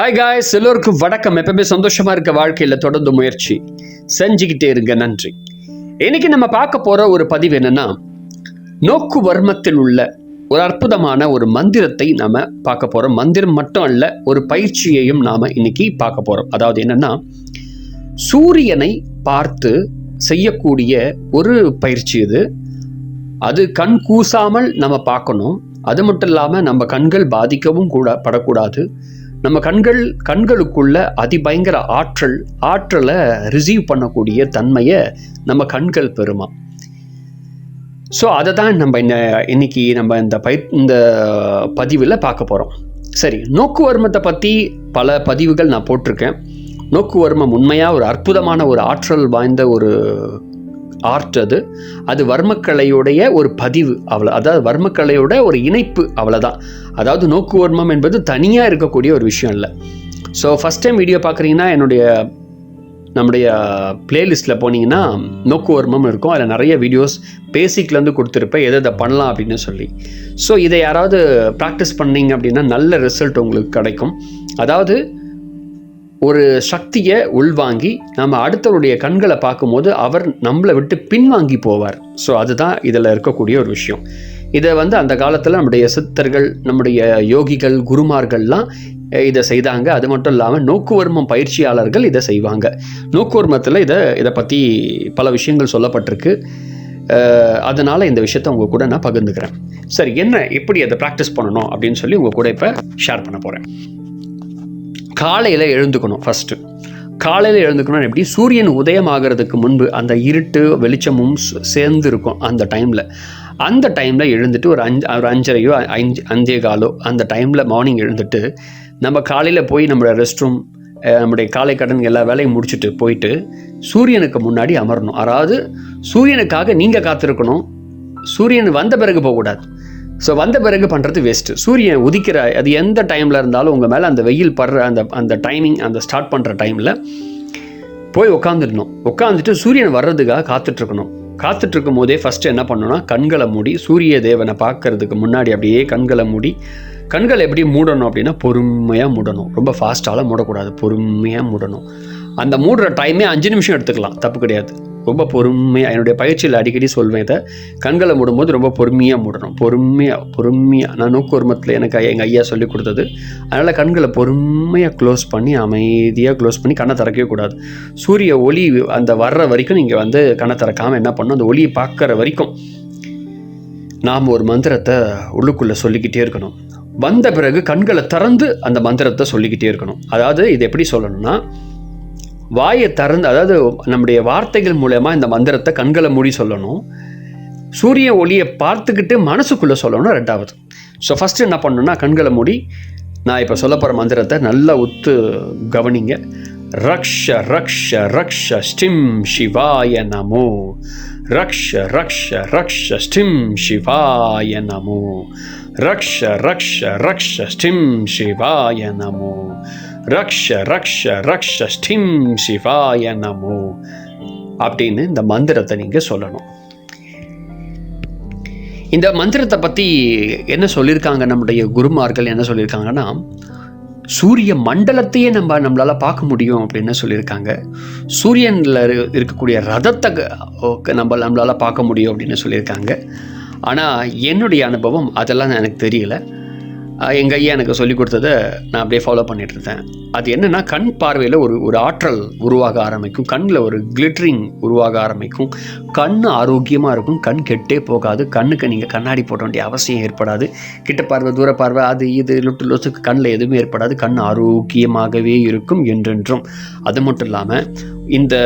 Hi guys எல்லோருக்கும் வணக்கம். எப்பவுமே சந்தோஷமா இருக்க வாழ்க்கையில தொடர்ந்து முயற்சி. செஞ்சுக்கிட்டே இருங்க. நன்றி. இன்னைக்கு நம்ம பார்க்க போற ஒரு பதிவு என்னன்னா நோக்கு வர்மத்தில் உள்ள ஒரு அற்புதமான ஒரு மந்திரத்தை நாம பார்க்க போறோம். மந்திரம் மட்டும் அல்ல ஒரு பயிற்சியையும் நாம இன்னைக்கு பார்க்க போறோம். அதாவது என்னன்னா சூரியனை பார்த்து செய்யக்கூடிய ஒரு பயிற்சி இது. அது கண் கூசாமல் நம்ம பார்க்கணும். அது மட்டும் இல்லாமல் நம்ம கண்கள் பாதிக்கவும் கூட படக்கூடாது. நம்ம கண்கள் கண்களுக்குள்ள அதிபயங்கர ஆற்றல் ஆற்றலை ரிசீவ் பண்ணக்கூடிய தன்மையை நம்ம கண்கள் பெறுமா. ஸோ அதை தான் நம்ம இந்த இன்னைக்கு நம்ம இந்த பை இந்த பதிவில் பார்க்க போகிறோம் சரி நோக்குவர்மத்தை பற்றி பல பதிவுகள் நான் போட்டிருக்கேன். நோக்குவர்மம் உண்மையாக ஒரு அற்புதமான ஒரு ஆற்றல் வாய்ந்த ஒரு ஆர்ட் அது அது வர்மக்கலையுடைய ஒரு பதிவு அவ்வளோ அதாவது வர்மக்கலையோட ஒரு இணைப்பு அவ்வளோதான் அதாவது நோக்குவர்மம் என்பது தனியாக இருக்கக்கூடிய ஒரு விஷயம் இல்லை. ஸோ ஃபஸ்ட் டைம் வீடியோ பார்க்குறீங்கன்னா என்னுடைய நம்முடைய பிளேலிஸ்ட்டில் போனீங்கன்னா நோக்குவர்மம் இருக்கும். அதில் நிறைய வீடியோஸ் பேசிக்லேருந்து கொடுத்துருப்பேன். எதை எதை பண்ணலாம் அப்படின்னு சொல்லி. ஸோ இதை யாராவது ப்ராக்டிஸ் பண்ணீங்க அப்படின்னா நல்ல ரிசல்ட் உங்களுக்கு கிடைக்கும். அதாவது ஒரு சக்தியை உள்வாங்கி நம்ம அடுத்தவருடைய கண்களை பார்க்கும்போது அவர் நம்மளை விட்டு பின்வாங்கி போவார். ஸோ அதுதான் இதில் இருக்கக்கூடிய ஒரு விஷயம். இதை வந்து அந்த காலத்தில் நம்முடைய சித்தர்கள் நம்முடைய யோகிகள் குருமார்கள்லாம் இதை செய்தாங்க. அது மட்டும் இல்லாமல் நோக்குவர்மம் பயிற்சியாளர்கள் இதை செய்வாங்க. நோக்குவர்மத்தில் இதை இதை பற்றி பல விஷயங்கள் சொல்லப்பட்டிருக்கு. அதனால் இந்த விஷயத்தை உங்கள் கூட நான் பகிர்ந்துக்கிறேன். சரி என்ன எப்படி அதை ப்ராக்டிஸ் பண்ணணும் அப்படின்னு சொல்லி உங்கள் கூட இப்போ ஷேர் பண்ண போகிறேன் காலையில் எழுந்துக்கணும் ஃபஸ்ட்டு காலையில் எழுந்துக்கணும் எப்படி? சூரியன் உதயம் ஆகிறதுக்கு முன்பு அந்த இருட்டு வெளிச்சமும் சேர்ந்து இருக்கும் அந்த டைமில் அந்த டைமில் எழுந்துட்டு ஒரு அஞ்சு ஒரு அஞ்சரையோ அஞ்சு அஞ்சே காலோ அந்த டைமில் மார்னிங் எழுந்துட்டு நம்ம காலையில் போய் நம்மளோட ரெஸ்ட் ரூம் நம்முடைய காலை கடன் எல்லா வேலையும் முடிச்சுட்டு போயிட்டு சூரியனுக்கு முன்னாடி அமரணும். அதாவது சூரியனுக்காக நீங்கள் காத்திருக்கணும். சூரியன் வந்த பிறகு போகக்கூடாது. ஸோ வந்த பிறகு பண்ணுறது வேஸ்ட்டு சூரியன் உதிக்கிற அது எந்த டைமில் இருந்தாலும் உங்கள் மேலே அந்த வெயில் படுற அந்த அந்த டைமிங் அந்த ஸ்டார்ட் பண்ணுற டைமில் போய் உட்காந்துடணும் உட்காந்துட்டு சூரியன் வர்றதுக்காக காத்துட்ருக்கணும். காத்துட்ருக்கும் போதே ஃபஸ்ட்டு என்ன பண்ணணும்னா கண்களை மூடி சூரிய தேவனை பார்க்கறதுக்கு முன்னாடி அப்படியே கண்களை மூடி கண்களை எப்படி மூடணும் அப்படின்னா பொறுமையாக மூடணும். ரொம்ப ஃபாஸ்ட்டாலாம் மூடக்கூடாது. பொறுமையாக மூடணும். அந்த மூடுற டைமே அஞ்சு நிமிஷம் எடுத்துக்கலாம். தப்பு கிடையாது. ரொம்ப பொறுமையாக என்னுடைய பயிற்சியில் அடிக்கடி சொல்வேன் இதை. கண்களை மூடும்போது ரொம்ப பொறுமையாக மூடணும். பொறுமையாக பொறுமையாக நான் நோக்குவர்மத்தில் எனக்கு எங்கள் ஐயா சொல்லி கொடுத்தது. அதனால் கண்களை பொறுமையாக க்ளோஸ் பண்ணி அமைதியாக க்ளோஸ் பண்ணி கண்ணை திறக்கவே கூடாது. சூரிய ஒளி அந்த வர்ற வரைக்கும் நீங்கள் வந்து கண்ணை திறக்காமல் என்ன பண்ணணும்? அந்த ஒளியை பார்க்குற வரைக்கும் நாம் ஒரு மந்திரத்தை உள்ளுக்குள்ளே சொல்லிக்கிட்டே இருக்கணும். வந்த பிறகு கண்களை திறந்து அந்த மந்திரத்தை சொல்லிக்கிட்டே இருக்கணும். அதாவது இது எப்படி சொல்லணும்னா வாயை திறந்து அதாவது நம்முடைய வார்த்தைகள் மூலயமா இந்த மந்திரத்தை கண்களை மூடி சொல்லணும். சூரிய ஒளியை பார்த்துக்கிட்டு மனசுக்குள்ளே சொல்லணும் ரெண்டாவது. ஸோ ஃபஸ்ட்டு என்ன பண்ணணும்னா கண்களை மூடி நான் இப்போ சொல்ல போகிற மந்திரத்தை நல்லா ஒத்து கவனிங்க. ரக்ஷ ரக்ஷ ரக்ஷ ஸ்டிம் சிவாய நமோ. ரக்ஷ ரக்ஷ ரக்ஷ ஸ்டிம் சிவாய நமோ. ரக்ஷ ரக்ஷ ரக்ஷ ஸ்டிம் சிவாய நமோ. ரக்ஷ ரக்ஷ ரக்ஷ ஸ்டிம் சிவாய நமோ அப்படின்னு இந்த மந்திரத்தை நீங்கள் சொல்லணும். இந்த மந்திரத்தை பற்றி என்ன சொல்லியிருக்காங்க நம்முடைய குருமார்கள்? என்ன சொல்லியிருக்காங்கன்னா சூரிய மண்டலத்தையே நம்ம நம்மளால் பார்க்க முடியும் அப்படின்னு சொல்லியிருக்காங்க சூரியனில் இருக்கக்கூடிய ரதத்தை நம்ம நம்மளால் பார்க்க முடியும் அப்படின்னு சொல்லியிருக்காங்க ஆனால் என்னுடைய அனுபவம் அதெல்லாம் எனக்கு தெரியல. எங்கள் ஐயா எனக்கு சொல்லி கொடுத்ததை நான் அப்படியே ஃபாலோ பண்ணிகிட்ருந்தேன் இருந்தேன் அது என்னென்னா கண் பார்வையில் ஒரு ஒரு ஆற்றல் உருவாக ஆரம்பிக்கும். கண்ணில் ஒரு கிளிட்ரிங் உருவாக ஆரம்பிக்கும். கண் ஆரோக்கியமாக இருக்கும். கண் கெட்டே போகாது. கண்ணுக்கு நீங்கள் கண்ணாடி போட வேண்டிய அவசியம் ஏற்படாது. கிட்ட பார்வை தூர பார்வை அது இது லுட்டு லொசுக்கு கண்ணில் எதுவுமே ஏற்படாது. கண் ஆரோக்கியமாகவே இருக்கும் என்றென்றும். அது மட்டும் இல்லாமல் இந்த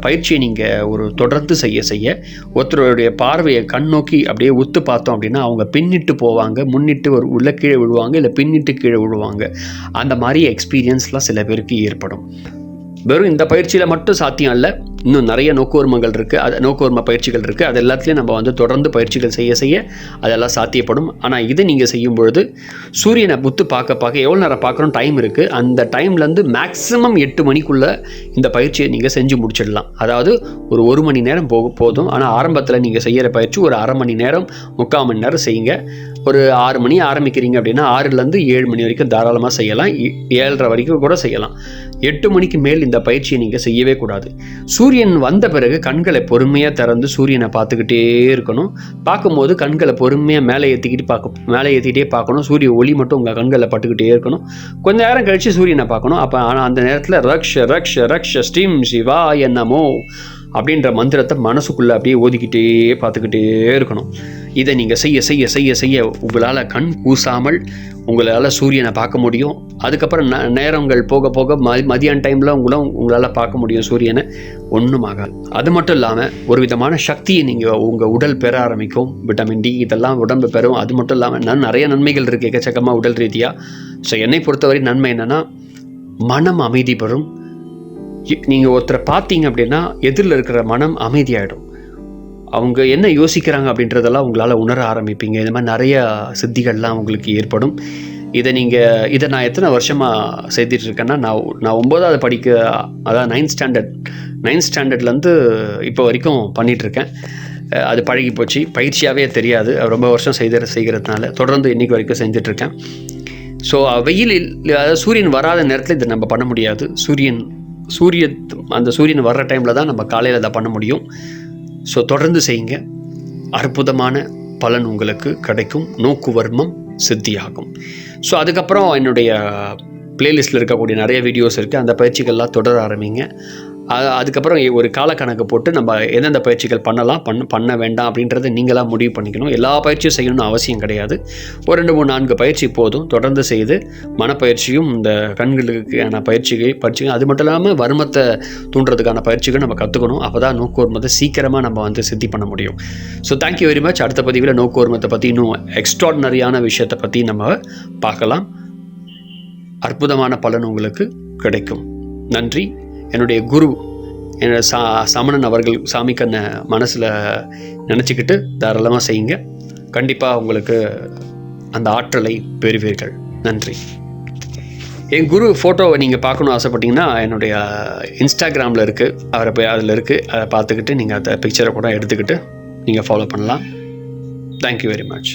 பயிற்சியை நீங்கள் ஒரு தொடர்ந்து செய்ய செய்ய ஒருத்தருடைய பார்வையை கண் நோக்கி அப்படியே உத்து பார்த்தோம் அப்படின்னா அவங்க பின்னிட்டு போவாங்க முன்னிட்டு ஒரு உள்ள கீழே விழுவாங்க இல்லை பின்னிட்டு கீழே விழுவாங்க. அந்த மாதிரி எக்ஸ்பீரியன்ஸ்லாம் சில பேருக்கு ஏற்படும். வெறும் இந்த பயிற்சியில் மட்டும் சாத்தியம் இல்லை. இன்னும் நிறைய நோக்குவர்மங்கள் இருக்குது அது நோக்குவர்ம பயிற்சிகள் இருக்குது அது எல்லாத்துலேயும் நம்ம வந்து தொடர்ந்து பயிற்சிகள் செய்ய செய்ய அதெல்லாம் சாத்தியப்படும். ஆனால் இது நீங்கள் செய்யும் பொழுது சூரியனை புத்து பார்க்க பார்க்க எவ்வளோ நேரம் பார்க்குறோம் டைம் இருக்குது அந்த டைம்லேருந்து மேக்ஸிமம் எட்டு மணிக்குள்ளே இந்த பயிற்சியை நீங்கள் செஞ்சு முடிச்சிடலாம். அதாவது ஒரு ஒரு மணி நேரம் போக போதும். ஆனால் ஆரம்பத்தில் நீங்கள் செய்கிற பயிற்சி ஒரு அரை மணி நேரம் முக்கால் மணி நேரம் செய்யுங்க. ஒரு ஆறு மணி ஆரம்பிக்கிறீங்க அப்படின்னா ஆறுலேருந்து ஏழு மணி வரைக்கும் தாராளமாக செய்யலாம். ஏழரை வரைக்கும் கூட செய்யலாம். எட்டு மணிக்கு மேல் இந்த பயிற்சியை நீங்கள் செய்யவே கூடாது. சூரியன் வந்த பிறகு கண்களை பொறுமையாக திறந்து சூரியனை பார்த்துக்கிட்டே இருக்கணும். பார்க்கும்போது கண்களை பொறுமையாக மேலே ஏற்றிக்கிட்டு பார்க்க மேலே ஏற்றிக்கிட்டே பார்க்கணும். சூரிய ஒளி மட்டும் உங்கள் கண்களை பட்டுக்கிட்டே இருக்கணும். கொஞ்ச நேரம் கழித்து சூரியனை பார்க்கணும். அப்போ ஆனால் அந்த நேரத்தில் ரக்ஷ ரக்ஷ ரக்ஷ ஸ்டீம் சிவா என்னமோ அப்படின்ற மந்திரத்தை மனசுக்குள்ளே அப்படியே ஓதிக்கிட்டே பார்த்துக்கிட்டே இருக்கணும். இதை நீங்கள் செய்ய செய்ய செய்ய செய்ய உங்களால் கண் கூசாமல் உங்களால் சூரியனை பார்க்க முடியும். அதுக்கப்புறம் ந நேரங்கள் போக போக ம மதியான டைமில் உங்களும் உங்களால் பார்க்க முடியும் சூரியனை. ஒன்றும் ஆகாது அது மட்டும் இல்லாமல் ஒரு விதமான சக்தியை நீங்கள் உங்கள் உடல் பெற ஆரம்பிக்கும். விட்டமின் டி இதெல்லாம் உடம்பு பெறும். அது மட்டும் இல்லாமல் நான் நிறைய நன்மைகள் இருக்குது எக்கச்சக்கமாக உடல் ரீதியாக ஸோ என்னை பொறுத்தவரை நன்மை என்னென்னா மனம் அமைதி பெறும். நீங்கள் ஒருத்தரை பார்த்தீங்க அப்படின்னா எதிரில் இருக்கிற மனம் அமைதியாயிடும். அவங்க என்ன யோசிக்கிறாங்க அப்படின்றதெல்லாம் உங்களால் உணர ஆரம்பிப்பீங்க. இந்த மாதிரி நிறைய சித்திகள்லாம் உங்களுக்கு ஏற்படும். இதை நீங்கள் இதை நான் எத்தனை வருஷமாக செய்துட்டு இருக்கேன்னா நான் நான் ஒம்போதாவது படிக்க அதாவது நைன்த் ஸ்டாண்டர்ட் நைன்த் ஸ்டாண்டர்ட்லேருந்து இப்போ வரைக்கும் பண்ணிகிட்ருக்கேன் அது பழகி போச்சு. பயிற்சியாகவே தெரியாது. ரொம்ப வருஷம் செய்த செய்கிறதுனால தொடர்ந்து இன்றைக்கி வரைக்கும் செஞ்சிட்ருக்கேன் ஸோ வெயிலில் அதாவது சூரியன் வராத நேரத்தில் இதை நம்ம பண்ண முடியாது. சூரியன் சூரிய அந்த சூரியன் வர்ற டைமில் தான் நம்ம காலையில் அதை பண்ண முடியும். ஸோ தொடர்ந்து செய்யுங்க. அற்புதமான பலன் உங்களுக்கு கிடைக்கும். நோக்கு வர்மம் சித்தியாகும். ஸோ அதுக்கப்புறம் என்னுடைய பிளேலிஸ்ட்டில் இருக்கக்கூடிய நிறைய வீடியோஸ் இருக்குது அந்த பயிற்சிகள்லாம் தொடர ஆரம்பிங்க. அதுக்கப்புறம் ஒரு காலக்கணக்கு போட்டு நம்ம எந்தெந்த பயிற்சிகள் பண்ணலாம் பண்ண பண்ண வேண்டாம் அப்படின்றத நீங்களாக முடிவு பண்ணிக்கணும். எல்லா பயிற்சியும் செய்யணும்னு அவசியம் கிடையாது. ஒரு ரெண்டு மூணு நான்கு பயிற்சி போதும். தொடர்ந்து செய்து மனப்பயிற்சியும் இந்த கண்களுக்கான பயிற்சிகள் பயிற்சிகள் அது மட்டும் இல்லாமல் வருமத்தை தூண்டுறதுக்கான பயிற்சிகள் நம்ம கற்றுக்கணும் அப்போ தான் நோக்குவர்மத்தை சீக்கிரமாக நம்ம வந்து சித்தி பண்ண முடியும். ஸோ தேங்க்யூ வெரி மச் அடுத்த பதிவில் நோக்குவர்மத்தை பற்றி இன்னும் எக்ஸ்ட்ராடினரியான விஷயத்தை பற்றி நம்ம பார்க்கலாம். அற்புதமான பலன் உங்களுக்கு கிடைக்கும். நன்றி. என்னுடைய குரு என்னோட சா சமணன் அவர்கள் சாமிக்கண்ணை மனசில் நினச்சிக்கிட்டு தாராளமாக செய்யுங்க. கண்டிப்பாக உங்களுக்கு அந்த ஆற்றலை பெறுவீர்கள். நன்றி. என் குரு ஃபோட்டோவை நீங்கள் பார்க்கணும் ஆசைப்பட்டீங்கன்னா என்னுடைய இன்ஸ்டாகிராமில் இருக்குது அவரை போய் அதில் இருக்குது அதை பார்த்துக்கிட்டு நீங்கள் அந்த பிக்சரை கூட எடுத்துக்கிட்டு நீங்கள் ஃபாலோ பண்ணலாம். Thank you very much